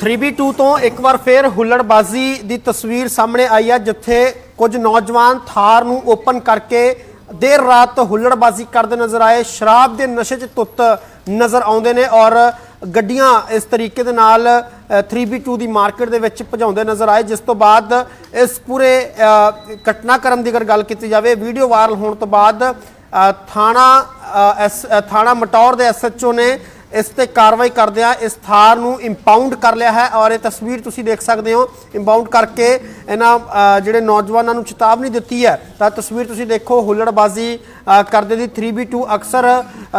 3B2 ਤੋਂ ਇੱਕ ਵਾਰ ਫੇਰ ਹੁੱਲੜਬਾਜ਼ੀ ਦੀ ਤਸਵੀਰ ਸਾਹਮਣੇ ਆਈ ਹੈ ਜਿੱਥੇ ਕੁਝ ਨੌਜਵਾਨ ਥਾਰ ਨੂੰ ਓਪਨ ਕਰਕੇ ਦੇਰ ਰਾਤ ਹੁੱਲੜਬਾਜ਼ੀ ਕਰਦੇ ਨਜ਼ਰ ਆਏ। ਸ਼ਰਾਬ ਦੇ ਨਸ਼ੇ 'ਚ ਧੁੱਤ ਨਜ਼ਰ ਆਉਂਦੇ ਨੇ ਔਰ ਗੱਡੀਆਂ ਇਸ ਤਰੀਕੇ ਦੇ ਨਾਲ ਅ, 3B2 ਦੀ ਮਾਰਕੀਟ ਦੇ ਵਿੱਚ ਭਜਾਉਂਦੇ ਨਜ਼ਰ ਆਏ ਜਿਸ ਤੋਂ ਬਾਅਦ ਇਸ ਪੂਰੇ ਘਟਨਾਕ੍ਰਮ ਦੀ ਅਗਰ ਗੱਲ ਕੀਤੀ ਜਾਵੇ ਵੀਡੀਓ ਵਾਇਰਲ ਹੋਣ ਤੋਂ ਬਾਅਦ ਥਾਣਾ ਅ, ਥਾਣਾ ਮਟੌਰ ਦੇ ਐਸਐਚਓ ਨੇ ਇਸ ਤੇ ਕਾਰਵਾਈ ਕਰਦਿਆਂ ਇਸ ਥਾਰ ਨੂੰ ਇੰਪਾਊਂਡ ਕਰ ਲਿਆ ਹੈ ਔਰ ਇਹ ਤਸਵੀਰ ਤੁਸੀਂ ਦੇਖ ਸਕਦੇ ਹੋ ਇੰਪਾਊਂਡ ਕਰਕੇ ਇਹਨਾਂ ਜਿਹੜੇ ਨੌਜਵਾਨਾਂ ਨੂੰ ਚੇਤਾਵਨੀ ਦਿੱਤੀ ਹੈ। ਤਾਂ ਤਸਵੀਰ ਤੁਸੀਂ ਦੇਖੋ, ਹੁੱਲੜਬਾਜ਼ੀ ਕਰਦੇ ਦੀ 3B2 ਅਕਸਰ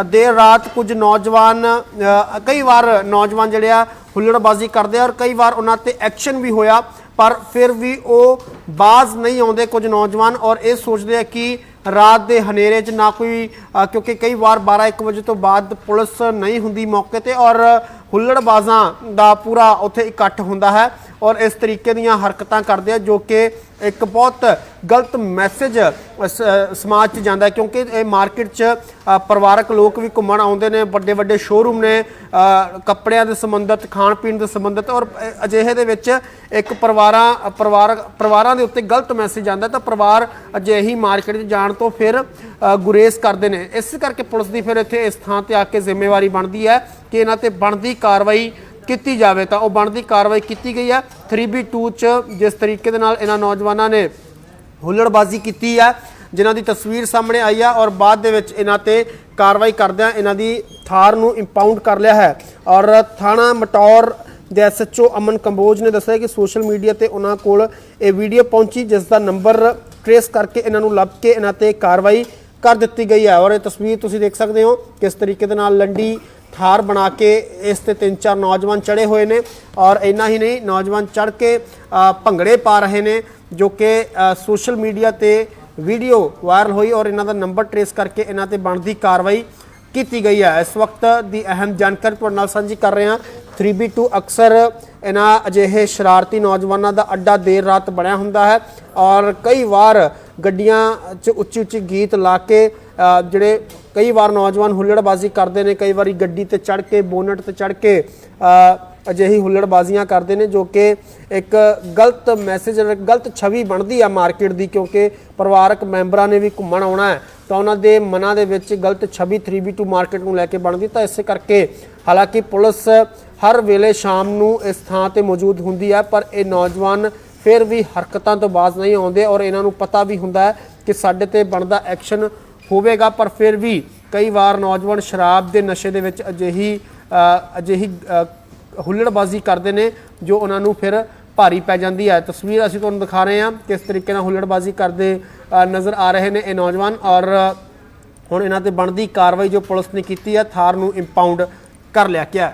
ਦੇਰ ਰਾਤ ਕੁਝ ਨੌਜਵਾਨ ਕਈ ਵਾਰ ਨੌਜਵਾਨ ਜਿਹੜੇ ਆ, ਹੁੱਲੜਬਾਜ਼ੀ ਕਰਦੇ ਆ ਔਰ ਕਈ ਵਾਰ ਉਹਨਾਂ ਤੇ ਐਕਸ਼ਨ ਵੀ ਹੋਇਆ, ਪਰ ਫਿਰ ਵੀ ਉਹ ਬਾਜ਼ ਨਹੀਂ ਆਉਂਦੇ ਕੁਝ ਨੌਜਵਾਨ ਔਰ ਇਹ ਸੋਚਦੇ ਆ ਕਿ ਰਾਤ ਦੇ ਹਨੇਰੇ 'ਚ ਨਾ ਕੋਈ ਕਿਉਂਕਿ ਕਈ ਵਾਰ 12 1 ਵਜੇ ਤੋਂ ਬਾਅਦ ਪੁਲਿਸ ਨਹੀਂ ਹੁੰਦੀ ਮੌਕੇ ਤੇ ਔਰ ਹੁੱਲੜਬਾਜ਼ਾਂ ਦਾ ਪੂਰਾ ਉੱਥੇ ਇਕੱਠ ਹੁੰਦਾ ਹੈ। ਔਰ ਇਸ ਤਰੀਕੇ ਦੀਆਂ ਹਰਕਤਾਂ ਕਰਦੇ ਆ, ਜੋ ਕਿ ਇੱਕ ਬਹੁਤ ਗਲਤ ਮੈਸੇਜ ਸਮਾਜ 'ਚ ਜਾਂਦਾ ਕਿਉਂਕਿ ਇਹ ਮਾਰਕੀਟ 'ਚ ਪਰਿਵਾਰਕ ਲੋਕ ਵੀ ਘੁੰਮਣ ਆਉਂਦੇ ਨੇ ਵੱਡੇ ਵੱਡੇ ਸ਼ੋਰੂਮ ਨੇ ਕੱਪੜਿਆਂ ਦੇ ਸੰਬੰਧਿਤ ਖਾਣ ਪੀਣ ਦੇ ਸੰਬੰਧਿਤ ਔਰ ਅਜਿਹੇ ਦੇ ਵਿੱਚ ਇੱਕ ਪਰਿਵਾਰਾਂ, ਪਰਿਵਾਰ, ਪਰਿਵਾਰਾਂ ਦੇ ਉੱਤੇ ਗਲਤ ਮੈਸੇਜ ਜਾਂਦਾ ਤਾਂ ਪਰਿਵਾਰ ਅਜਿਹੀ ਮਾਰਕੀਟ 'ਚ ਜਾਣ ਤੋਂ ਫਿਰ ਗੁਰੇਜ਼ ਕਰਦੇ ਨੇ। ਇਸ ਕਰਕੇ ਪੁਲਿਸ ਦੀ ਫਿਰ ਇੱਥੇ ਇਸ ਥਾਂ ਤੇ ਆ ਕੇ ਜ਼ਿੰਮੇਵਾਰੀ ਬਣਦੀ ਹੈ ਕਿ ਇਹਨਾਂ ਤੇ ਬਣਦੀ ਕਾਰਵਾਈ ਕੀਤੀ ਜਾਵੇ ਤਾਂ ਉਹ ਬਣਦੀ ਕਾਰਵਾਈ ਕੀਤੀ ਗਈ ਹੈ। 3B2 ਚ ਜਿਸ ਤਰੀਕੇ ਦੇ ਨਾਲ ਇਹਨਾਂ ਨੌਜਵਾਨਾਂ ਨੇ ਹੁੱਲੜਬਾਜ਼ੀ ਕੀਤੀ ਹੈ, ਜਿਨ੍ਹਾਂ ਦੀ ਤਸਵੀਰ ਸਾਹਮਣੇ ਆਈ ਹੈ ਔਰ ਬਾਅਦ ਦੇ ਵਿੱਚ ਇਹਨਾਂ ਤੇ ਕਾਰਵਾਈ ਕਰਦਿਆਂ ਇਹਨਾਂ ਦੀ ਥਾਰ ਨੂੰ ਇੰਪਾਊਂਡ ਕਰ ਲਿਆ ਹੈ। ਔਰ ਥਾਣਾ ਮਟੌਰ ਦੇ ਐਸਐਚਓ ਅਮਨ ਕੰਬੋਜ ਨੇ ਦੱਸਿਆ ਕਿ ਸੋਸ਼ਲ ਮੀਡੀਆ ਤੇ ਉਹਨਾਂ ਕੋਲ ਇਹ ਵੀਡੀਓ ਪਹੁੰਚੀ ਜਿਸ ਦਾ ਨੰਬਰ ਟਰੇਸ ਕਰਕੇ ਇਹਨਾਂ ਨੂੰ ਲੱਭ ਕੇ ਇਹਨਾਂ ਤੇ ਕਾਰਵਾਈ ਕਰ ਦਿੱਤੀ ਗਈ ਹੈ ਔਰ ਇਹ ਤਸਵੀਰ ਤੁਸੀਂ ਦੇਖ ਸਕਦੇ ਹੋ ਕਿਸ ਤਰੀਕੇ ਦੇ ਨਾਲ ਲੰਡੀ ਥਾਰ ਬਣਾ ਕੇ ਇਸ ਤੇ ਤਿੰਨ ਚਾਰ ਨੌਜਵਾਨ ਚੜੇ ਹੋਏ ਨੇ ਔਰ ਇੰਨਾ ਹੀ ਨਹੀਂ, ਨੌਜਵਾਨ ਚੜ ਕੇ ਭੰਗੜੇ ਪਾ ਰਹੇ ਨੇ ਜੋ ਕਿ ਸੋਸ਼ਲ ਮੀਡੀਆ ਤੇ ਵੀਡੀਓ ਵਾਇਰਲ ਹੋਈ ਔਰ ਇਹਨਾਂ ਦਾ ਨੰਬਰ ਟਰੇਸ ਕਰਕੇ ਇਹਨਾਂ ਤੇ ਬਣਦੀ ਕਾਰਵਾਈ ਕੀਤੀ ਗਈ ਹੈ। ਇਸ ਵਕਤ ਦੀ ਅਹਿਮ ਜਾਣਕਾਰੀ ਤੁਹਾਡੇ ਨਾਲ ਸਾਂਝੀ ਕਰ ਰਹੇ ਹਾਂ। 3B2 ਅਕਸਰ ਇਹਨਾਂ ਅਜਿਹੇ ਸ਼ਰਾਰਤੀ ਨੌਜਵਾਨਾਂ ਦਾ ਅੱਡਾ ਦੇਰ ਰਾਤ ਬਣਿਆ ਹੁੰਦਾ ਹੈ ਔਰ ਕਈ ਵਾਰ ਗੱਡੀਆਂ 'ਚ ਉੱਚੀ ਉੱਚੀ ਗੀਤ ਲਾ ਕੇ ਜਿਹੜੇ ਕਈ ਵਾਰ ਨੌਜਵਾਨ ਹੁੱਲੜਬਾਜ਼ੀ ਕਰਦੇ ਨੇ, ਕਈ ਵਾਰੀ ਗੱਡੀ ਤੇ ਚੜ ਕੇ, ਬੋਨਟ ਤੇ ਚੜ ਕੇ ਅਜਿਹੀ ਹੁੱਲੜਬਾਜ਼ੀਆਂ ਕਰਦੇ ਨੇ ਜੋ ਕਿ ਇੱਕ ਗਲਤ ਮੈਸੇਜ ਗਲਤ ਛਵੀ ਬਣਦੀ ਆ ਮਾਰਕੀਟ ਦੀ ਕਿਉਂਕਿ ਪਰਿਵਾਰਕ ਮੈਂਬਰਾਂ ਨੇ ਵੀ ਘੁੰਮਣ ਆਉਣਾ ਹੈ। ਤਾਂ ਉਹਨਾਂ ਦੇ ਮਨਾਂ ਦੇ ਵਿੱਚ ਗਲਤ ਛਵੀ 3B2 ਮਾਰਕੀਟ ਨੂੰ ਲੈ ਕੇ ਬਣਦੀ ਤਾਂ ਇਸੇ ਕਰਕੇ ਹਾਲਾਂਕਿ ਪੁਲਿਸ ਹਰ ਵੇਲੇ ਸ਼ਾਮ ਨੂੰ ਇਸ ਥਾਂ ਤੇ ਮੌਜੂਦ ਹੁੰਦੀ ਹੈ, ਪਰ ਇਹ ਨੌਜਵਾਨ ਫਿਰ ਵੀ ਹਰਕਤਾਂ ਤੋਂ ਬਾਜ਼ ਨਹੀਂ ਆਉਂਦੇ ਔਰ ਇਹਨਾਂ ਨੂੰ ਪਤਾ ਵੀ ਹੁੰਦਾ ਹੈ ਕਿ ਸਾਡੇ ਤੇ ਬਣਦਾ ਐਕਸ਼ਨ ਹੋਵੇਗਾ, ਪਰ ਫਿਰ ਵੀ ਕਈ ਵਾਰ ਨੌਜਵਾਨ ਸ਼ਰਾਬ ਦੇ ਨਸ਼ੇ ਦੇ ਵਿੱਚ ਅਜਿਹੀ ਅਜਿਹੀ ਹੁੱਲੜਬਾਜ਼ੀ ਕਰਦੇ ਨੇ ਜੋ ਉਹਨਾਂ ਨੂੰ ਫਿਰ ਭਾਰੀ ਪੈ ਜਾਂਦੀ ਹੈ। ਤਸਵੀਰ ਅਸੀਂ ਤੁਹਾਨੂੰ ਦਿਖਾ ਰਹੇ ਹਾਂ ਕਿਸ ਤਰੀਕੇ ਨਾਲ ਹੁੱਲੜਬਾਜ਼ੀ ਕਰਦੇ ਨਜ਼ਰ ਆ ਰਹੇ ਨੇ ਇਹ ਨੌਜਵਾਨ ਔਰ ਹੁਣ ਇਹਨਾਂ ਤੇ ਬਣਦੀ ਕਾਰਵਾਈ ਜੋ ਪੁਲਿਸ ਨੇ ਕੀਤੀ ਹੈ, ਥਾਰ ਨੂੰ ਇੰਪਾਊਂਡ ਕਰ ਲਿਆ ਗਿਆ